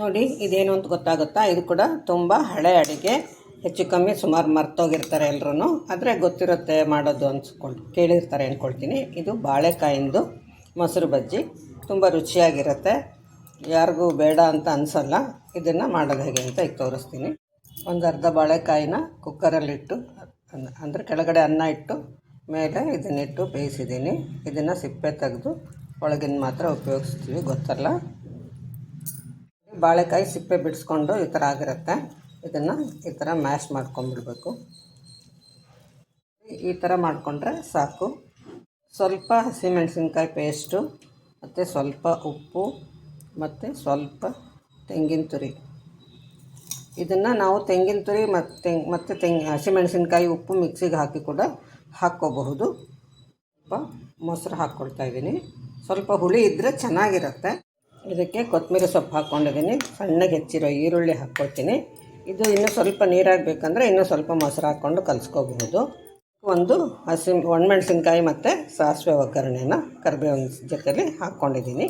ನೋಡಿ, ಇದೇನು ಅಂತ ಗೊತ್ತಾಗುತ್ತಾ? ಇದು ಕೂಡ ತುಂಬ ಹಳೆ ಅಡುಗೆ. ಹೆಚ್ಚು ಕಮ್ಮಿ ಸುಮಾರು ಮರ್ತೋಗಿರ್ತಾರೆ ಎಲ್ಲರೂ ಆದರೆ ಗೊತ್ತಿರುತ್ತೆ ಮಾಡೋದು ಅನ್ಸ್ಕೊಂಡು ಕೇಳಿರ್ತಾರೆ ಅಂದ್ಕೊಳ್ತೀನಿ ಇದು ಬಾಳೆಕಾಯಿಂದು ಮೊಸರು ಬಜ್ಜಿ. ತುಂಬ ರುಚಿಯಾಗಿರುತ್ತೆ. ಯಾರಿಗೂ ಬೇಡ ಅಂತ ಅನಿಸಲ್ಲ. ಇದನ್ನು ಮಾಡೋದು ಹೇಗೆ ಅಂತ ಈಗ ತೋರಿಸ್ತೀನಿ. ಒಂದು ಅರ್ಧ ಬಾಳೆಕಾಯಿನ ಕುಕ್ಕರಲ್ಲಿಟ್ಟು ಅಂದರೆ ಕೆಳಗಡೆ ಅನ್ನ ಇಟ್ಟು, ಮೇಲೆ ಇದನ್ನಿಟ್ಟು ಬೇಯಿಸಿದ್ದೀನಿ. ಇದನ್ನು ಸಿಪ್ಪೆ ತೆಗೆದು, ಒಳಗಿನ ಮಾತ್ರ ಉಪಯೋಗಿಸ್ತೀವಿ. ಗೊತ್ತಲ್ಲ? ಬಾಳೆಕಾಯಿ ಸಿಪ್ಪೆ ಬಿಡಿಸ್ಕೊಂಡು ಈ ಥರ ಆಗಿರುತ್ತೆ. ಇದನ್ನು ಈ ಥರ ಮ್ಯಾಶ್ ಮಾಡ್ಕೊಂಡ್ಬಿಡ್ಬೇಕು ಈ ಥರ ಮಾಡಿಕೊಂಡ್ರೆ ಸಾಕು. ಸ್ವಲ್ಪ ಹಸಿಮೆಣಸಿನ್ಕಾಯಿ ಪೇಸ್ಟು, ಮತ್ತು ಸ್ವಲ್ಪ ಉಪ್ಪು, ಮತ್ತು ಸ್ವಲ್ಪ ತೆಂಗಿನ ತುರಿ. ಇದನ್ನು ನಾವು ತೆಂಗಿನ ತುರಿ ಮತ್ತು ತೆಂಗ್ ಮತ್ತು ತೆಂಗ್, ಹಸಿಮೆಣಸಿನ್ಕಾಯಿ, ಉಪ್ಪು ಮಿಕ್ಸಿಗೆ ಹಾಕಿ ಕೂಡ ಹಾಕ್ಕೋಬಹುದು. ಸ್ವಲ್ಪ ಮೊಸರು ಹಾಕ್ಕೊಳ್ತಾ ಇದ್ದೀನಿ. ಸ್ವಲ್ಪ ಹುಳಿ ಇದ್ದರೆ ಚೆನ್ನಾಗಿರುತ್ತೆ. ಇದಕ್ಕೆ ಕೊತ್ತಂಬರಿ ಸೊಪ್ಪು ಹಾಕ್ಕೊಂಡಿದ್ದೀನಿ. ಸಣ್ಣಗೆ ಹೆಚ್ಚಿರೋ ಈರುಳ್ಳಿ ಹಾಕ್ಕೊಳ್ತೀನಿ. ಇದು ಇನ್ನೂ ಸ್ವಲ್ಪ ನೀರಾಗಬೇಕಂದ್ರೆ ಇನ್ನೂ ಸ್ವಲ್ಪ ಮೊಸರು ಹಾಕ್ಕೊಂಡು ಕಲಿಸ್ಕೋಬಹುದು. ಒಂದು ಹಸಿ ಒಣಮೆಣಸಿನ್ಕಾಯಿ ಮತ್ತು ಸಾಸಿವೆ ಒಗ್ಗರಣೆನ ಕರಿಬೇವಿನ ಜೊತೆಲಿ ಹಾಕ್ಕೊಂಡಿದ್ದೀನಿ.